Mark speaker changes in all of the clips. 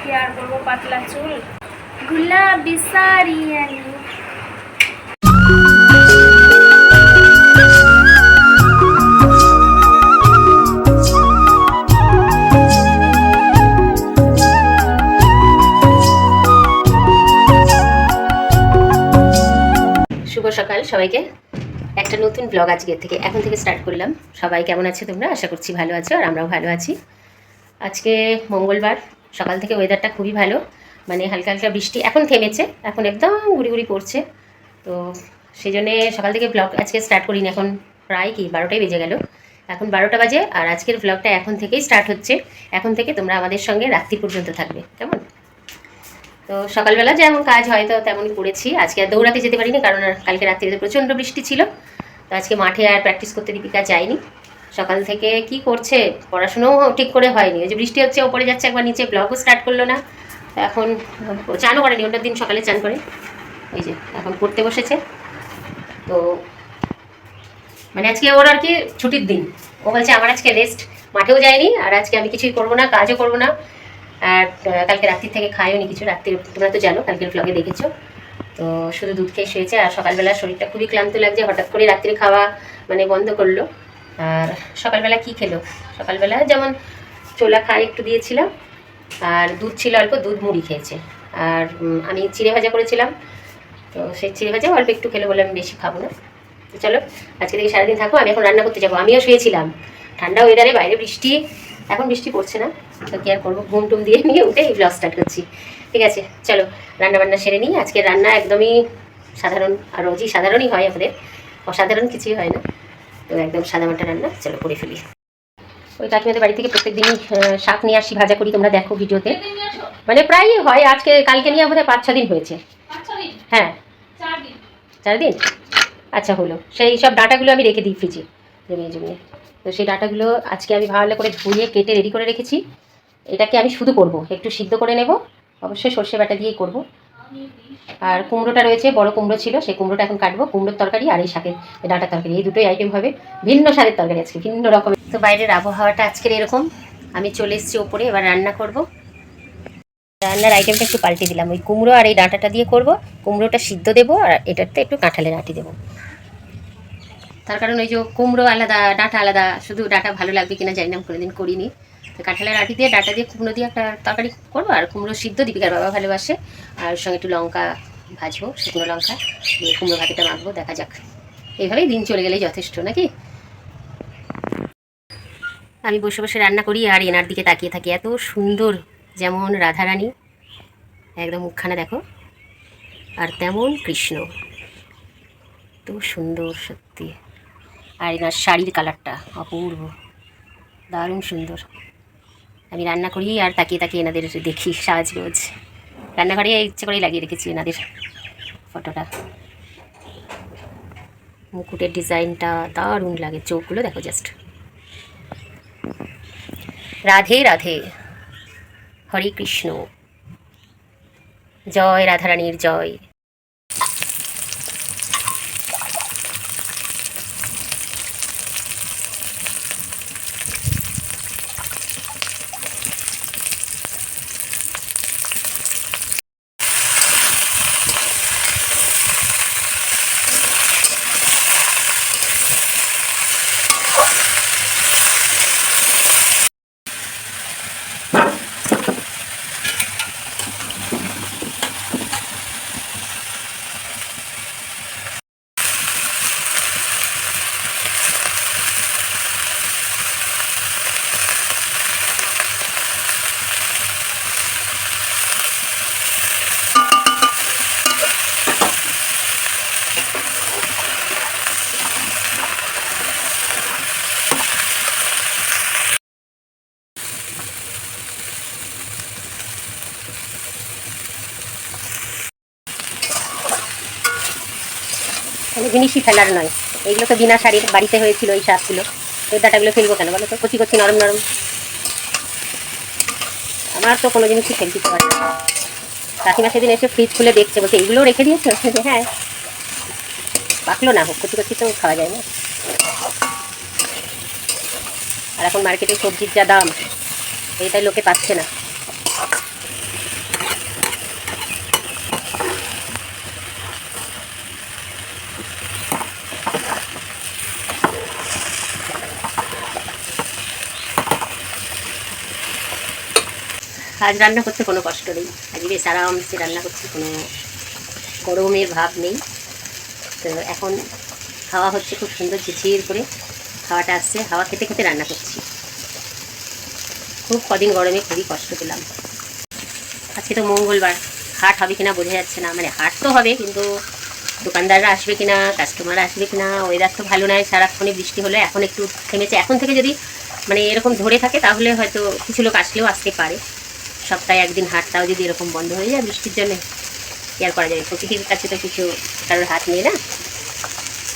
Speaker 1: কি আর পাতলা চুল।
Speaker 2: শুভ সকাল সবাইকে। একটা নতুন ব্লগ আজকের থেকে এখন থেকে স্টার্ট করলাম। সবাই কেমন আছে তোমরা? আশা করছি ভালো আছো আর আমরাও ভালো আছি। আজকে মঙ্গলবার সকাল থেকে ওয়েদারটা খুবই ভালো। মানে হালকা হালকা বৃষ্টি এখন থেমেছে, এখন একদম গুড়ি গুড়ি পড়ছে। তো সেই জন্যে সকাল থেকে ব্লগ আজকে স্টার্ট করিনি, এখন প্রায় কি বারোটাই বেজে গেল। এখন বারোটা বাজে আর আজকের ব্লগটা এখন থেকেই স্টার্ট হচ্ছে। এখন থেকে তোমরা আমাদের সঙ্গে রাত্রি পর্যন্ত থাকবে, কেমন? তো সকালবেলা যেমন কাজ হয় তো তেমনই করেছি। আজকে আর দৌড়াতে যেতে পারিনি কারণ কালকে রাত্রিতে প্রচণ্ড বৃষ্টি ছিল। তো আজকে মাঠে আর প্র্যাকটিস করতে দীপিকা যায়নি। সকাল থেকে কি করছে? পড়াশুনোও ঠিক করে হয়নি। ওই যে বৃষ্টি হচ্ছে, ওপরে যাচ্ছে, একবার নিচে ব্লগও স্টার্ট করল না। এখন চানও করেনি, অন্য দিন সকালে চান করে। এই যে, এখন পড়তে বসেছে। তো মানে আজকে ওর আর কি ছুটির দিন। ও বলছে, আমার আজকে রেস্ট মাঠেও যায়নি, আর আজকে আমি কিছুই করব না, কাজও করব না। আর কালকে রাত্রির থেকে খাইও নি কিছু, রাত্রির, তোমরা তো জানো, কালকের ব্লগে দেখেছ। তো শুধু দুধ খেয়ে শুয়েছে, আর সকালবেলা শরীরটা খুবই ক্লান্ত লাগছে, হঠাৎ করে রাত্রে খাওয়া মানে বন্ধ করল। আর সকালবেলা কি খেলো? সকালবেলা যেমন চোলা খাই একটু দিয়েছিলাম, আর দুধ ছিল অল্প, দুধ মুড়ি খেয়েছে। আর আমি চিড়ে ভাজা করেছিলাম, তো সেই চিড়ে ভাজা অল্প একটু খেলে বলে আমি বেশি খাব না। তো চলো, আজকে থেকে সারাদিন থাকব আমি এখন রান্না করতে যাব। আমিও শুয়েছিলাম। ঠান্ডা ওয়েদারে বাইরে বৃষ্টি, এখন বৃষ্টি পড়ছে না, তো কি আর করব? ঘুম টুম দিয়ে নিয়ে উঠে এই ব্লগ স্টার্ট করছি। ঠিক আছে, চলো রান্না বান্না সেরে নিই। আজকে রান্না একদমই সাধারণ, আর রোজই সাধারণই হয় আমাদের। অসাধারণ কিছুই হয় না। তো একদম সাদামাটা রান্না, চলো করে ফেলি। ওই কাকিমাদের বাড়ি থেকে প্রত্যেক দিনই শাক নিয়ে আসি, ভাজা করি, তোমরা দেখো ভিডিওতে। মানে প্রায়ই হয়, আজকে, কালকে নিয়ে বোধহয় পাঁচ ছ দিন হয়েছে। হ্যাঁ। চার দিন আচ্ছা হলো। সেই সব ডাটাগুলো আমি রেখে দিই ফ্রিজে জমিয়ে জমিয়ে। তো সেই ডাটাগুলো আজকে আমি ভালো করে ধুয়ে, কেটে রেডি করে রেখেছি। এটাকে আমি শুধু করব, একটু সিদ্ধ করে নেব। অবশ্যই সর্ষে বাটা দিয়েই করব। আর কুমড়োটা রয়েছে, বড় কুমড়ো ছিল, সেই কুমড়োটা এখন কাটবো। কুমড়োর তরকারি আর এই শাকের ডাঁটা তরকারি, এই দুটোই আইটেম হবে। ভিন্ন স্বাদের তরকারি আজকে, ভিন্ন রকমের। তো বাইরের আবহাওয়াটা আজকের এরকম। আমি চলে এসেছি ওপরে, এবার রান্না করব। রান্নার আইটেমটা একটু পাল্টে দিলাম। ওই কুমড়ো আর এই ডাঁটাটা দিয়ে করব। কুমড়োটা সিদ্ধ দেবো আর এটাতে একটু কাঁঠালের আটি দেবো। তার কারণ ওই যে কুমড়ো আলাদা, ডাঁটা আলাদা, শুধু ডাঁটা ভালো লাগবে কিনা জানি না কোনোদিন করিনি। কাঁঠালের আটি দিয়ে, ডাঁটা দিয়ে, কুমড়ো দিয়ে একটা তরকারি করব। আর কুমড়ো সিদ্ধ, দীপিকার বাবা ভালোবাসে। আর সঙ্গে একটু লঙ্কা ভাজবো, শুকনো লঙ্কা দিয়ে কুমড়ো ভাতিটা মাখবো, দেখা যাক। এইভাবেই দিন চলে গেলেই যথেষ্ট, নাকি? আমি বসে বসে রান্না করি আর এনার দিকে তাকিয়ে থাকি। এত সুন্দর যেমন রাধারানী, একদম মুখখানা দেখো, আর তেমন কৃষ্ণ। এত সুন্দর সত্যি। আর এনার শাড়ির কালারটা অপূর্ব। দারুণ সুন্দর। আমি রান্না করি আর তাকিয়ে তাকিয়ে এনাদের দেখি সাজগোজ রান্নাঘরে ইচ্ছে করেই লাগিয়ে রেখেছি এনাদের ফটোটা। মুকুটের ডিজাইনটা দারুণ লাগে, চোখগুলো দেখো জাস্ট রাধে রাধে। হরে কৃষ্ণ। জয় রাধারানীর জয়। কোনো জিনিসই ফেলার নয়। এইগুলো তো বিনা শাড়ির বাড়িতে হয়েছিল, এই শাকগুলো এই ডাটাগুলো ফেলব কেন? বলো তো, কচি কচি, নরম নরম। আমার তো কোনো জিনিসই ফেলতে দিতে পারে না। কাকিমা সেদিন এসে ফ্রিজ খুলে দেখছে, বলছে এইগুলো রেখে দিয়েছ? যে হ্যাঁ। পাকলো না হোক, কচি কচি তো খাওয়া যায় না। আর এখন মার্কেটে সবজির যা দাম, এটাই লোকে পাচ্ছে না। আজ রান্না করতে কোনো কষ্ট নেই। আজকে বেশ আরামসে রান্না করছি কোনো গরমের ভাব নেই। তো এখন হাওয়া হচ্ছে খুব সুন্দর ঝিঝির করে। খাওয়াটা আসছে, হাওয়া খেতে খেতে রান্না করছি। খুব কদিন গরমে খুবই কষ্ট পেলাম। আজকে তো মঙ্গলবার, হাট হবে কিনা বোঝা যাচ্ছে না। মানে হাট তো হবে, কিন্তু দোকানদাররা আসবে কিনা কাস্টমার আসবে কিনা ওয়েদার তো ভালো নয় সারাক্ষণে বৃষ্টি হলে, এখন একটু থেমেছে। এখন থেকে যদি মানে এরকম ধরে থাকে, তাহলে হয়তো কিছু লোক আসলেও আসতে পারে। সপ্তাহে একদিন হাটটাও যদি এরকম বন্ধ হয়ে যায় বৃষ্টির জন্যে, কি আর করা যাবে প্রকৃতির কাছে তো কিছু কারোর হাত নেই না।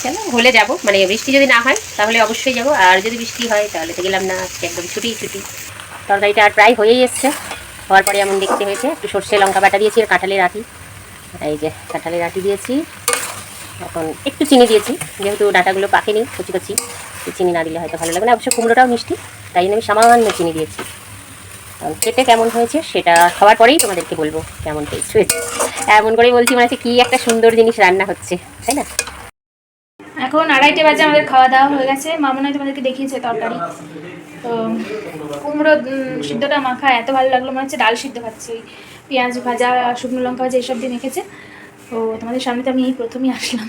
Speaker 2: চলো, হলে যাব। মানে বৃষ্টি যদি না হয়, তাহলে অবশ্যই যাব। আর যদি বৃষ্টি হয়, তাহলে তো গেলাম না, আজকে একদম ছুটি ছুটি। তরকারিটা আর প্রায় হয়েই এসছে। হওয়ার পরে এমন দেখতে হয়েছে, একটু সর্ষে লঙ্কা বাটা দিয়েছি আর কাঁঠালের আটি এই যে কাঁঠালের আটি দিয়েছি। এখন একটু চিনি দিয়েছি, যেহেতু ডাটাগুলো পাকেনি, কচি কচি চিনি না দিলে হয়তো ভালো লাগবে না। অবশ্য কুমড়োটাও মিষ্টি, তাই জন্য আমি সামান্য চিনি দিয়েছি। খেতে কেমন হয়েছে সেটা খাওয়ার পরেই তোমাদেরকে বলব কেমন টেস্ট হয়েছে। এমন করেই বলছি মানে কী একটা সুন্দর জিনিস রান্না হচ্ছে, তাই না?
Speaker 1: এখন আড়াইটে বাজে আমাদের খাওয়া দাওয়া হয়ে গেছে। মা মনে হয় তোমাদেরকে দেখিয়েছে তরকারি। তো কুমড়ো সিদ্ধটা মাখা এত ভালো লাগল, মনে হচ্ছে ডাল সিদ্ধ খাচ্ছি পেঁয়াজ ভাজা, শুকনো লঙ্কা ভাজা এইসব দিয়ে মেখেছে। তো তোমাদের সামনে তো আমি এই প্রথমেই আসলাম।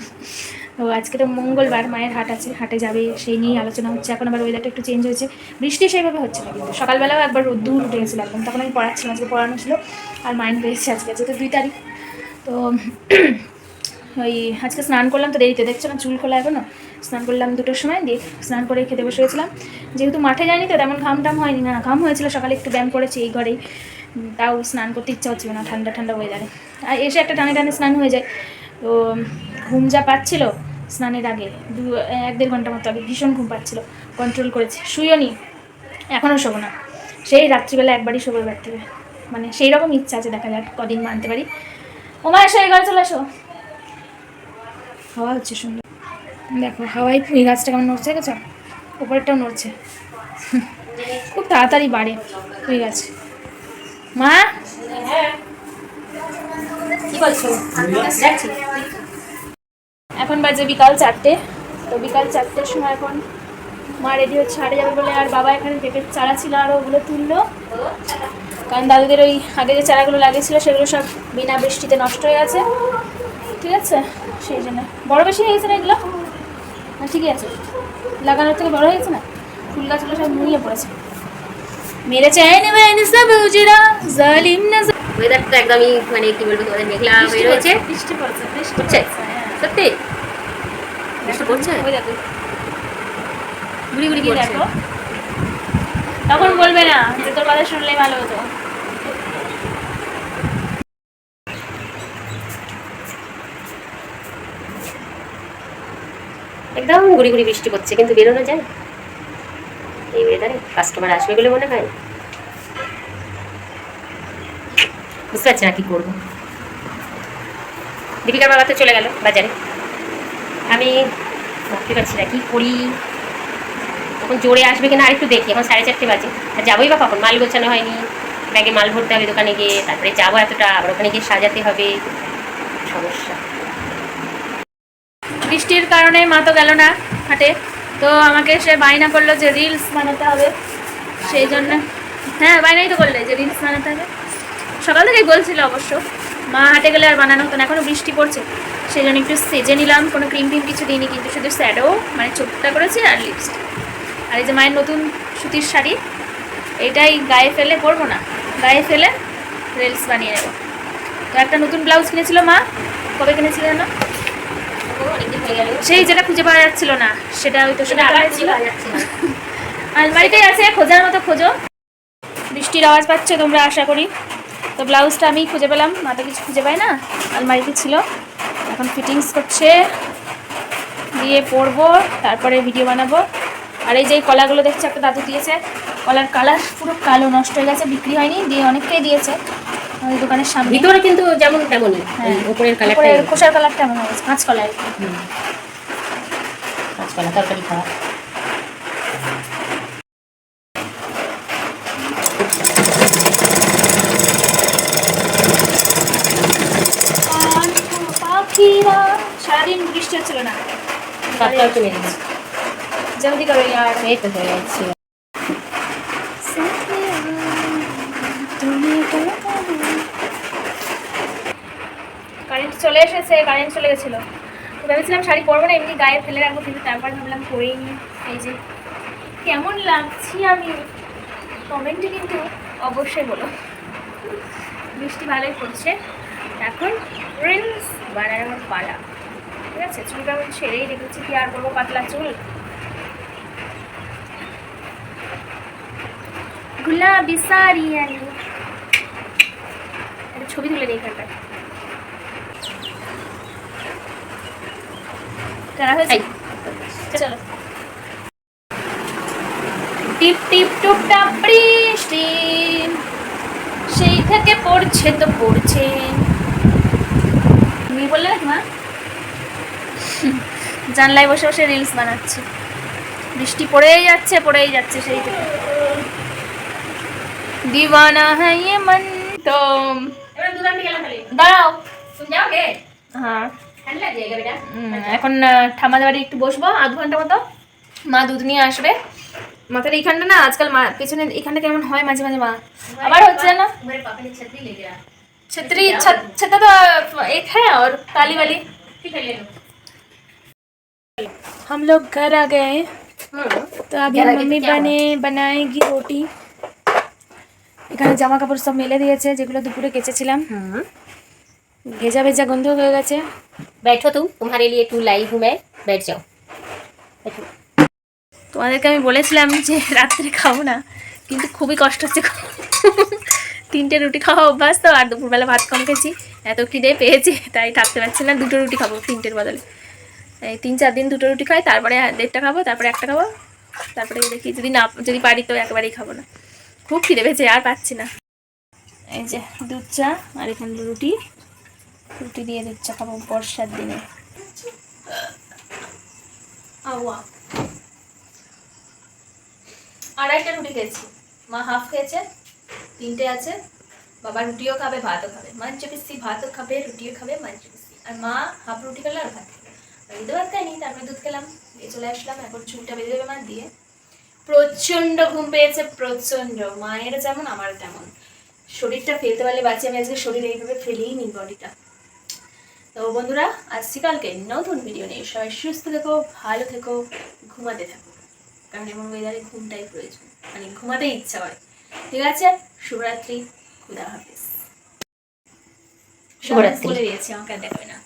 Speaker 1: তো আজকে তো মঙ্গলবার মায়ের হাট আছে, হাটে যাবে, সেই নিয়েই আলোচনা হচ্ছে। এখন আবার ওয়েদারটা একটু চেঞ্জ হয়েছে। বৃষ্টি সেইভাবে হচ্ছে না কিন্তু। সকালবেলাও একবার রোদ্দুর উঠে গেছিল একদম। তখন আমি পড়াচ্ছিলাম, আজকে পড়ানো ছিল। আর মাইন্ড পেয়েছে আজকে যেহেতু দুই তারিখ। তো ওই আজকে স্নান করলাম তো দেরিতে। দেখছ না চুল খোলা এখনও? স্নান করলাম দুটোর সময়, দিয়ে স্নান করে খেতে বসে গেছিলাম। যেহেতু মাঠে যাইনি তো তেমন ঘাম টাম হয়নি। না, ঘাম হয়েছিল। সকালে একটু ব্যায়াম করেছি এই ঘরেই। তাও স্নান করতে ইচ্ছা হচ্ছিল না ঠান্ডা ঠান্ডা ওয়েদারে আর এসে একটা টানে টানে স্নান হয়ে যায়। তো ঘুম যা পাচ্ছিল স্নানের আগে দু এক দেড় ঘণ্টা মতো আগে ভীষণ ঘুম পাচ্ছিল কন্ট্রোল করেছি। শুইও নি এখনও শোবো না। সেই রাত্রিবেলা একবারই শোবো এবার থেকে। মানে সেই রকম ইচ্ছা আছে দেখা যাক কদিন মানতে পারি। ওমা এসো এই ঘরে চলে আসো হাওয়া হচ্ছে সুন্দর। দেখো হাওয়াই পুঁই গাছটা কেমন নড়ছে গেছো উপরেরটাও নড়ছে। খুব তাড়াতাড়ি বাড়ে পুঁই গাছ। মা?
Speaker 2: কি বলছো?
Speaker 1: এখন বাজে বিকাল চারটে। তো বিকাল চারটের সময় এখন মা রেডি হচ্ছে হাটে যাবে বলে আর বাবা এখানে পেঁপের চারা ছিল আর ওগুলো তুললো। কারণ দাদুদের ওই আগে যে চারাগুলো লাগিয়েছিল সেগুলো সব বিনা বৃষ্টিতে নষ্ট হয়ে গেছে ঠিক আছে? সেই জন্য। বড় বেশি হয়ে গেছে না এগুলো? না ঠিকই আছে। লাগানোর থেকে বড় হয়ে গেছে না? ফুল গাছগুলো সব নুয়ে পড়েছে। মেরেছে এই নেবে নিসা বুজিরা জালিম না
Speaker 2: ওয়েদার তো একদমই মানে কি বলব তোমাদের মেঘলা হয়ে রয়েছে।
Speaker 1: বৃষ্টি পড়ছে বৃষ্টি
Speaker 2: পড়ছে? সত্যি? বৃষ্টি পড়ছে? গুড়ি গুড়ি
Speaker 1: কি
Speaker 2: পড়ছে।
Speaker 1: তখন বলবে না যে তোর কথা শুনলেই ভালো হতো।
Speaker 2: একদম গুড়ি গুড়ি বৃষ্টি পড়ছে কিন্তু বেরোনো যায়। এই ওয়েদারে কাস্টমার আসবে বলে মনে হয়। বুঝতে পারছি না কি করব। দীপিকার বাবা তো চলে গেল বাজারে। আমি ভাবতে পারছি না, কি করি? তখন জোরে আসবে কিনা আরেকটু দেখি, এখন সাড়ে চারটে বাজে। আর যাবোই বা কখন? মাল গোছানো হয়নি, ব্যাগে মাল ভরতে হবে দোকানে গিয়ে, তারপরে যাব এতটা, আবার ওখানে গিয়ে সাজাতে হবে। সমস্যা।
Speaker 1: বৃষ্টির কারণে মা তো গেল না হাটে, তো আমাকে সে বায়না করল যে রিলস বানাতে হবে, সেই জন্য। হ্যাঁ বায়নাই তো করলে যে রিলস বানাতে হবে। সকাল থেকেই বলছিল অবশ্য। মা হাটে গেলে আর বানানো হতো না এখনও বৃষ্টি পড়ছে। সেই জন্য একটু সেজে নিলাম, কোনো ক্রিম টিম কিছু দিইনি, কিন্তু শুধু স্যাডো মানে চোখটা করেছি আর লিপস্টিক আর এই যে মায়ের নতুন সুতির শাড়ি, এটাই গায়ে ফেলে পরবো না, গায়ে ফেলে রিলস বানিয়ে নেব। তো একটা নতুন ব্লাউজ কিনেছিল মা, কবে কিনেছিল না সেই যেটা খুঁজে পাওয়া যাচ্ছিল না, সেটা ওই তো সেটা আলমারিতেই আছে, খোঁজার মতো খোঁজো। বৃষ্টির আওয়াজ পাচ্ছে তোমরা, আশা করি। তো ব্লাউজটা আমি খুঁজে পেলাম মা তো কিছু খুঁজে পাই না আলমারিতে ছিল। এখন ফিটিংস করছে দিয়ে পরবো তারপরে ভিডিও বানাবো। আর এই যে কলাগুলো দেখছি একটা দাদু দিয়েছে কলার কালার পুরো কালো নষ্ট হয়ে গেছে বিক্রি হয়নি দিয়ে অনেকটাই দিয়েছে। আমাদের দোকানের সামনে।
Speaker 2: ভিতরে কিন্তু যেমন তেমনই
Speaker 1: হ্যাঁ
Speaker 2: উপরের কালারটা
Speaker 1: খোসার কালারটা এমন হয়েছে কাঁচ কলার
Speaker 2: কাঁচকলা তরকারি খাওয়া।
Speaker 1: সারাদিন বৃষ্টি হচ্ছিল না। জলদি করো ইয়ার?
Speaker 2: এই তো হয়ে যাচ্ছে
Speaker 1: কারেন্ট চলে এসেছে কারেন্ট চলে গেছিল। ভেবেছিলাম শাড়ি পরবো না এমনি গায়ে ফেলে রাখব কিন্তু তারপর ভাবলাম পরেই নি এই যে কেমন লাগছি আমি? কমেন্টে কিন্তু অবশ্যই বলো। বৃষ্টি ভালোই পড়ছে। এখন রিলস বানানোর পালা। ঠিক আছে? চুলটা আমি ছেড়েই রেখেছি। কি আর করব? পাতলা চুল? গুলাবি সারি আনি। একটা ছবি তুলে করা হয়েছে? চলো। টিপ টিপ টুপ বৃষ্টি। সেই থেকে পড়ছে তো পড়ছে তুমি বললে নাকি মা? জানলায় বসে বসে রিলস বানাচ্ছে। বৃষ্টি পড়েই যাচ্ছে পড়েই যাচ্ছে সেই থেকে। দিওয়ানা হ্যাঁ ইয়ে মন। তো দাঁড়াও। হ্যাঁ। এখন ঠামাদের বাড়ি একটু বসবো আধ ঘণ্টা মতো। মা দুধ নিয়ে আসবে। মাথার এইখানটা না আজকাল মা পেছনে এখানটা কেমন হয় মাঝে মাঝে মা। আবার হচ্ছে না?
Speaker 2: छतरी ले गया
Speaker 1: छतरी छत छत तो एक है और काली वाली
Speaker 2: ठीक है ले लो
Speaker 1: हम लोग घर आ गए
Speaker 2: হুম
Speaker 1: তো अभी
Speaker 2: घर आ गए
Speaker 1: मम्मी
Speaker 2: तो क्या
Speaker 1: बने बनाएगी रोटी এখানে জামা কাপড় সব মেলে দিয়েছে যেগুলো দুপুরে কেচেছিলাম
Speaker 2: হুম
Speaker 1: ভেজা ভেজা গন্ধ হয়ে গেছে
Speaker 2: बैठो तुम तुम्हारे लिए टू लाई हूँ मैं बैठ जाओ बैठो
Speaker 1: তোমাদেরকে আমি বলেছিলাম যে রাত্রে খাবো না কিন্তু খুবই কষ্ট হচ্ছে তিনটে রুটি খাওয়া অভ্যাস তো, আর দুপুরবেলা ভাত কম খেয়েছি এত খিদে পেয়েছি, তাই থাকতে পারছি না দুটো রুটি খাব তিনটের বদলে। এই তিন চার দিন দুটো রুটি খাই, তারপরে দেড়টা খাব, তারপরে একটা খাব, তারপরে দেখি যদি না, যদি পারি তো একেবারেই খাব না। খুব খিদে পেয়েছে, আর পাচ্ছি না। এই যে দুধ চা, আর এখানে রুটি। রুটি দিয়ে দুধ চা খাব বর্ষার দিনে। আওয়া আড়াইটা রুটি খেয়েছি, মা হাফ খেয়েছে তিনটে আছে। বাবা রুটিও খাবে, ভাতও খাবে। মাঞ্চ পিসি ভাতও খাবে, রুটিও খাবে মাঞ্চ পিসি আর মা হাফ রুটি খেলো আর ভাত খেলো ঈদে ভাত খাইনি, তারপরে দুধ খেলাম। দিয়ে চলে আসলাম। এখন চুলটা বেঁধে দেবে মা দিয়ে। প্রচণ্ড ঘুম পেয়েছে, প্রচণ্ড। মায়ের যেমন আমার তেমন। শরীরটা ফেলতে পারলে বাঁচি আমি আজকে শরীর এইভাবে ফেলেই নি বডিটা। তো বন্ধুরা আসছি কালকে নতুন ভিডিও নিয়ে সবাই সুস্থ থেকো, ভালো থেকো, ঘুমাতে থাকো। কারণ এমন ওয়েদারে ঘুমটাই প্রয়োজন। মানে ঘুমাতে ইচ্ছা হয়। ঠিক আছে? শুভরাত্রি। খুদা হাফিজ।
Speaker 2: শুভরাত্রি।
Speaker 1: বলে দিয়েছি আমাকে দেখাবে না।